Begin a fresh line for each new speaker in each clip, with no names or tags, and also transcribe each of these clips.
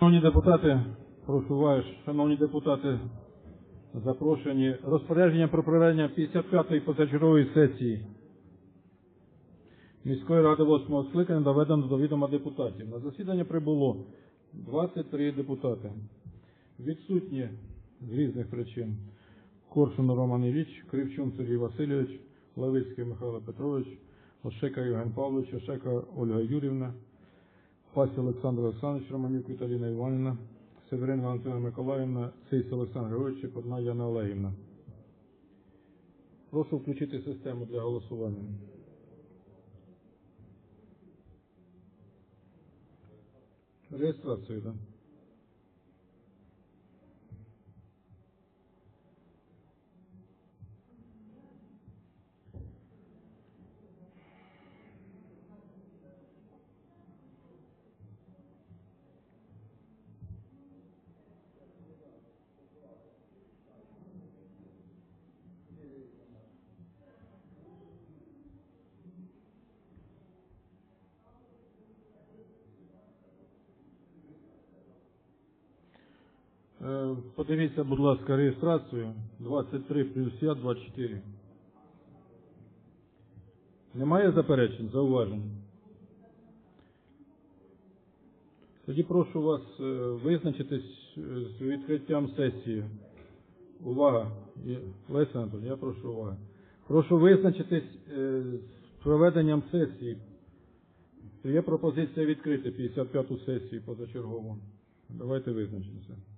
Шановні депутати, прошу вас, шановні депутати, запрошені. Розпорядження про проведення 55-ї позачергової сесії міської ради 8 скликання доведено до відома депутатів. На засідання прибуло 23 депутати. Відсутні з різних причин Коршун Роман Ілліч, Кривчун Сергій Васильович, Левицький Михайло Петрович, Ошека Євген Павлович, Ошека Ольга Юрівна, Пась Олександр Олександрович, Романюк Віталіна Іванівна, Северин Валентина Миколаївна, Сись Олександр Григорович, Подна Яна Олегівна. Прошу включити систему для голосування. Реєстрацію, так? Е, Подивіться, будь ласка, реєстрацію 23 плюс я 24. Немає заперечень, зауважень? Тоді прошу вас е, визначитись е, з відкриттям сесії. Увага! Леся Анатолій, я прошу уваги. Прошу визначитись е, з проведенням сесії. Є пропозиція відкрити 55-ту сесію позачергову. Давайте визначимося.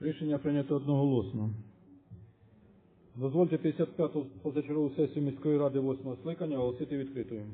Рішення прийнято одноголосно. Дозвольте 55-ту позачергову сесію міської ради 8-го скликання оголосити відкритою.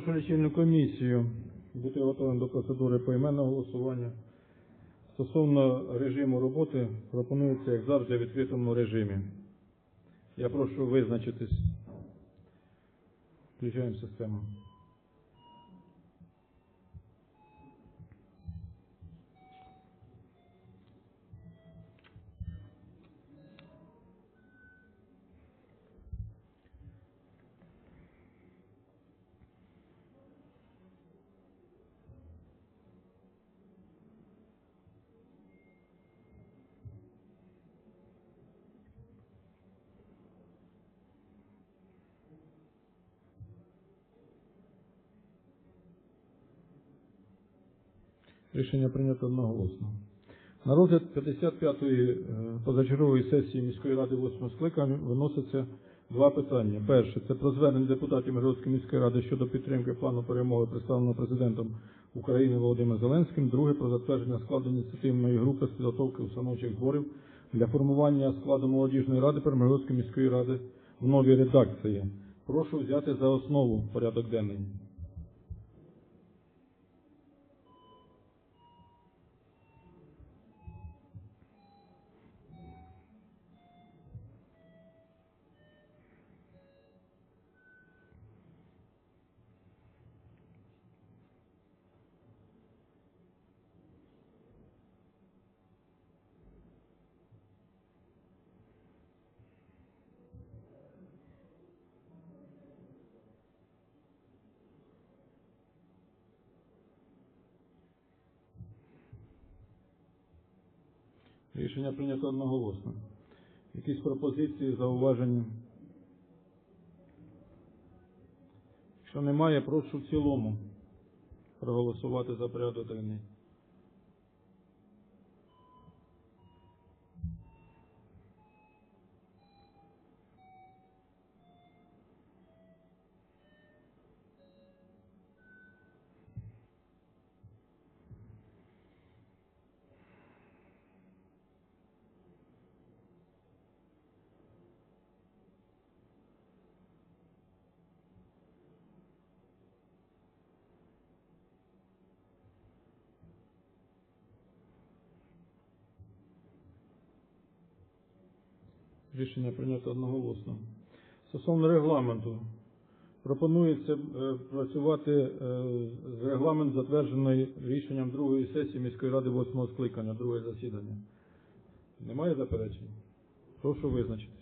Прошу лічильну комісію бути готовим до процедури поіменного голосування. Стосовно режиму роботи пропонується, як завжди, в відкритому режимі. Я прошу визначитись. Включаємо систему. Рішення прийнято одноголосно. На розгляд 55-ї е, позачергової сесії міської ради 8 скликання виноситься два питання. Перше це про звернення депутатів Миргородської міської ради щодо підтримки плану перемоги, представленого президентом України Володимиром Зеленським. Друге про затвердження складу ініціативної групи з підготовки установчих зборів для формування складу молодіжної ради Миргородської міської ради в новій редакції. Прошу взяти за основу порядок денний. Рішення прийнято одноголосно. Якісь пропозиції, зауваження? Якщо немає, прошу в цілому проголосувати за порядок денний. Рішення прийнято одноголосно. Стосовно регламенту, пропонується е, працювати е, з регламент, затверджений рішенням другої сесії міської ради восьмого скликання, друге засідання. Немає заперечень? Прошу визначитись.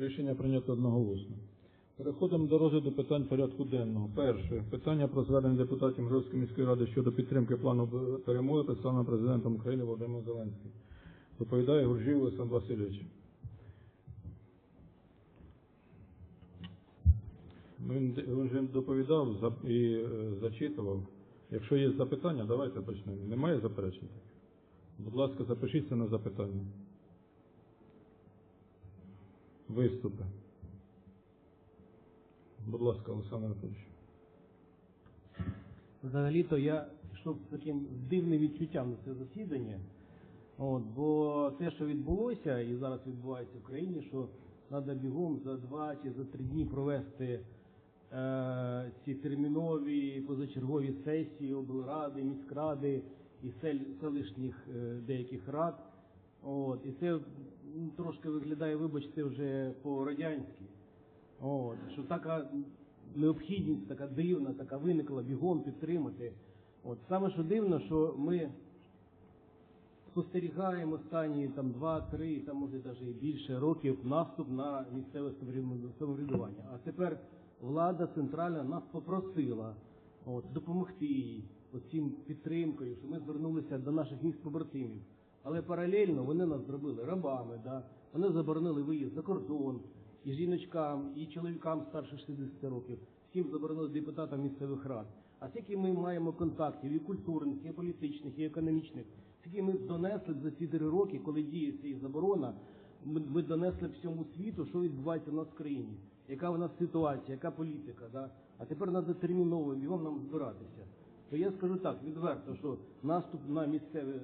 Рішення прийнято одноголосно. Переходимо до розгляду питань порядку денного. Перше питання про звернення депутатів Миргородської міської ради щодо підтримки плану перемоги, представленого президентом України Володимиром Зеленським. Доповідає Гуржій Олександр Васильович. Ну, Він він вже доповідав і е, зачитував. Якщо є запитання, давайте почнемо. Немає заперечень? Будь ласка, запишіться на запитання. Виступи. Будь ласка, Олександр Анатолійович.
Взагалі-то я йшов з таким дивним відчуттям на це засідання. От, бо те, що відбулося і зараз відбувається в країні, що треба бігом за два чи за три дні провести е, ці термінові позачергові сесії облради, міськради і сель, селищних е, деяких рад. От, і це трошки виглядає, вибачте, вже по-радянськи. От, що така необхідність, така дивна, така виникла бігом підтримати. От саме що дивно, що ми спостерігаємо останні там два-три, там може навіть і більше років наступ на місцеве самоврядування-. А тепер влада центральна нас попросила от, допомогти їй оцім підтримкою, що ми звернулися до наших міст побратимів. Але паралельно вони нас зробили рабами, да? вони заборонили виїзд за кордон і жіночкам, і чоловікам старше 60 років, всім заборонили депутатам місцевих рад. А скільки ми маємо контактів і культурних, і політичних, і економічних, скільки ми донесли за ці три роки, коли діє ця заборона, ми, донесли всьому світу, що відбувається в нас в країні, яка в нас ситуація, яка політика. Да? А тепер треба терміново бігом нам збиратися. То я скажу так, відверто, що наступ на місцеве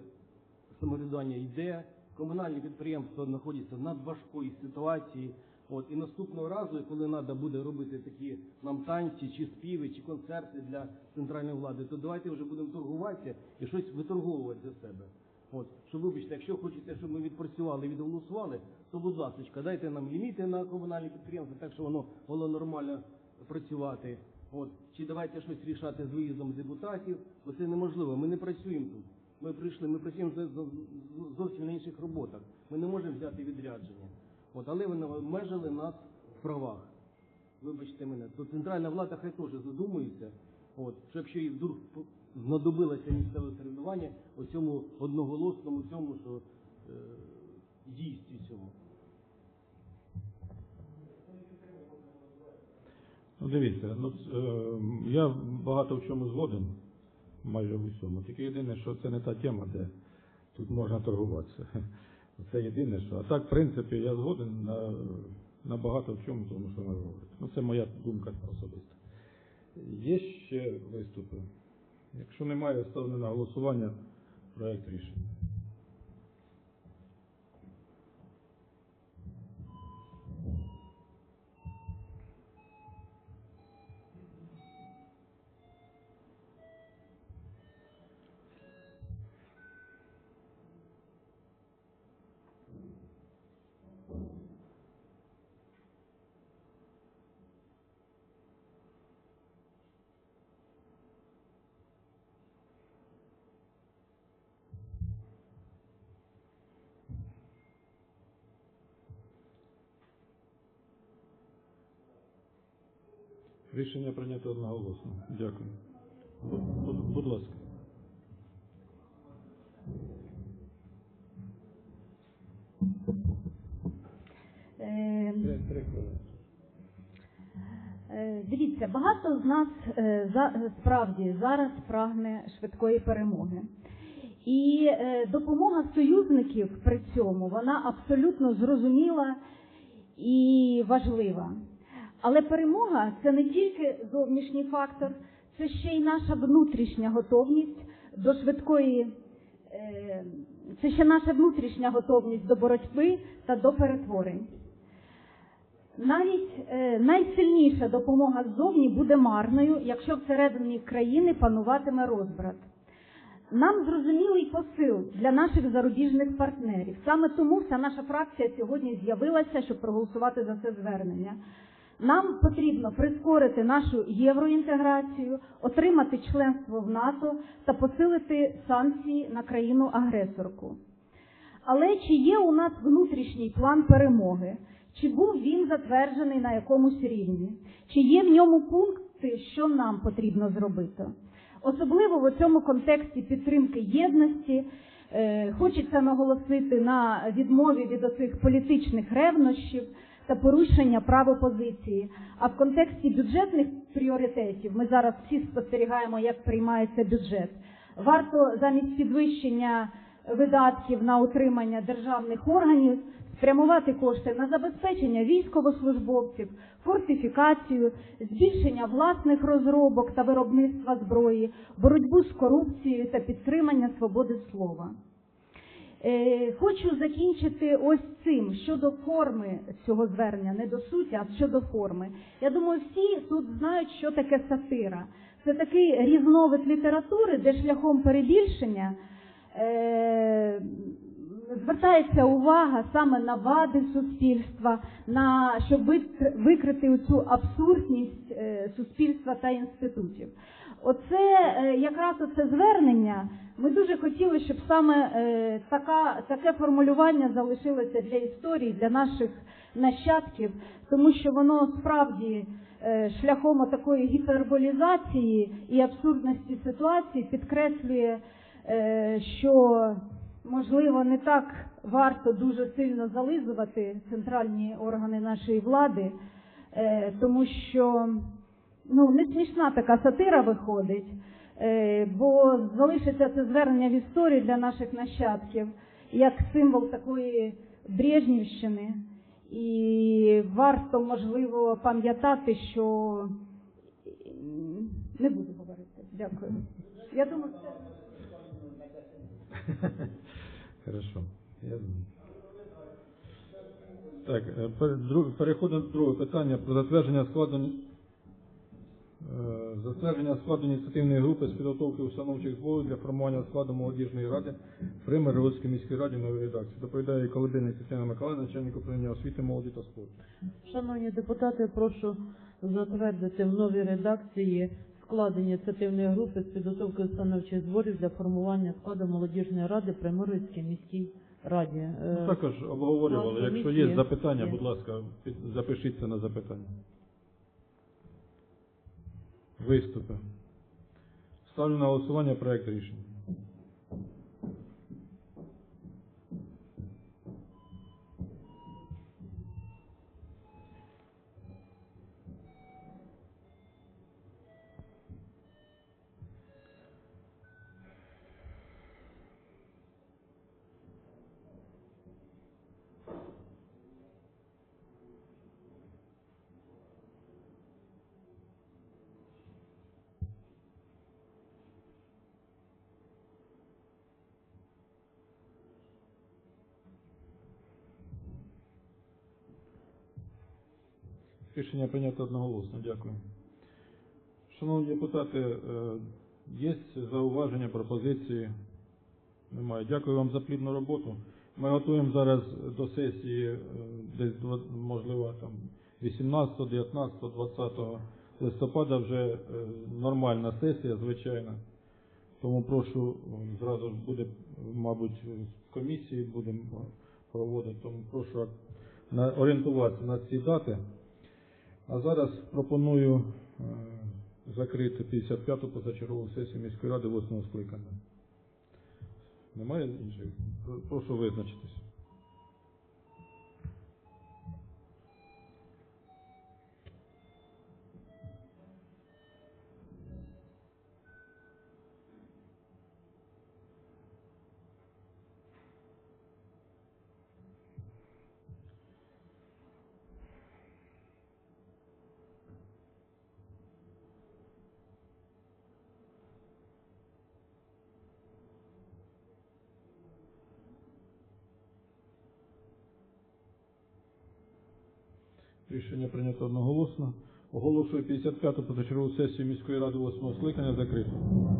самоврядування йде, комунальні підприємства знаходяться в надважкої ситуації. От і наступного разу, коли треба буде робити такі нам танці, чи співи, чи концерти для центральної влади, то давайте вже будемо торгуватися і щось виторговувати за себе. От, що вибачте, якщо хочете, щоб ми відпрацювали, відголосували, то будь ласка, дайте нам ліміти на комунальні підприємства, так що воно було нормально працювати. От, чи давайте щось рішати з виїздом депутатів, бо це неможливо. Ми не працюємо тут. Ми прийшли, ми працюємо зовсім на інших роботах. Ми не можемо взяти відрядження. От, але вони обмежили нас в правах. Вибачте мене, то центральна влада хай теж задумується, от, що якщо їй вдруг знадобилося місцеве середування у цьому одноголосному цьому, що е, дійстві цьому.
Ну, дивіться, ну, е, я багато в чому згоден, майже в усьому. Тільки єдине, що це не та тема, де тут можна торгуватися. Це єдине, що. А так, в принципі, я згоден на, на багато в чому, тому що ми говорите. Ну, це моя думка особиста. Є ще виступи? Якщо немає, ставлю на голосування проект рішення. Рішення прийнято одноголосно. Дякую. Будь, ласка.
Е,
Три, три хвилини.
е, Дивіться, багато з нас е, за- справді зараз прагне швидкої перемоги. І е, допомога союзників при цьому вона абсолютно зрозуміла і важлива. Але перемога це не тільки зовнішній фактор, це ще й наша внутрішня готовність до швидкої, е, це ще наша внутрішня готовність до боротьби та до перетворень. Навіть е, найсильніша допомога ззовні буде марною, якщо всередині країни пануватиме розбрат. Нам зрозумілий посил для наших зарубіжних партнерів. Саме тому вся наша фракція сьогодні з'явилася, щоб проголосувати за це звернення. Нам потрібно прискорити нашу євроінтеграцію, отримати членство в НАТО та посилити санкції на країну-агресорку. Але чи є у нас внутрішній план перемоги? Чи був він затверджений на якомусь рівні? Чи є в ньому пункти, що нам потрібно зробити? Особливо в цьому контексті підтримки єдності е, хочеться наголосити на відмові від оцих політичних ревнощів та порушення прав опозиції. А в контексті бюджетних пріоритетів ми зараз всі спостерігаємо, як приймається бюджет. Варто замість підвищення видатків на утримання державних органів спрямувати кошти на забезпечення військовослужбовців, фортифікацію, збільшення власних розробок та виробництва зброї, боротьбу з корупцією та підтримання свободи слова. Е, Хочу закінчити ось цим щодо форми цього звернення, не до суті, а щодо форми. Я думаю, всі тут знають, що таке сатира. Це такий різновид літератури, де шляхом перебільшення е, звертається увага саме на вади суспільства, на щоб вик- викрити цю абсурдність е, суспільства та інститутів. Оце е, якраз оце звернення. Ми дуже хотіли, щоб саме е, така, таке формулювання залишилося для історії, для наших нащадків, тому що воно справді е, шляхом такої гіперболізації і абсурдності ситуації підкреслює, що можливо, не так варто дуже сильно зализувати центральні органи нашої влади, тому що ну, не смішна така сатира виходить, е, бо залишиться це звернення в історії для наших нащадків як символ такої Брежнівщини. І варто, можливо, пам'ятати, що не буду говорити. Дякую. Я думаю, це.
Хорошо. Так, е, переходимо до другого питання про затвердження складу затвердження складу ініціативної групи з підготовки установчих зборів для формування складу молодіжної ради при Миргородській міській раді нової редакції. Доповідає Колебельник Тетяна Миколаївна, начальник управління освіти, молоді та спорту.
Шановні депутати, прошу затвердити в новій редакції склад ініціативної групи з підготовки установчих зборів для формування складу молодіжної ради при Мирицькій міській раді. Е,
Ну, також обговорювали. Якщо є запитання, будь ласка, запишіться на запитання. Виступи. Ставлю на голосування проект рішення. Рішення прийнято одноголосно. Дякую. Шановні депутати, е, є зауваження, пропозиції? Немає. Дякую вам за плідну роботу. Ми готуємо зараз до сесії е, десь можливо там 18, 19, 20 листопада вже е, нормальна сесія, звичайно. Тому прошу, зразу ж буде, мабуть, комісії будемо проводити, тому прошу орієнтуватися на ці дати. А зараз пропоную е, закрити 55-ту позачергову сесію міської ради 8 скликання. Немає інших? Прошу визначитись. Рішення прийнято одноголосно. Оголошую 55-ту позачергову сесію міської ради 8 скликання закритою.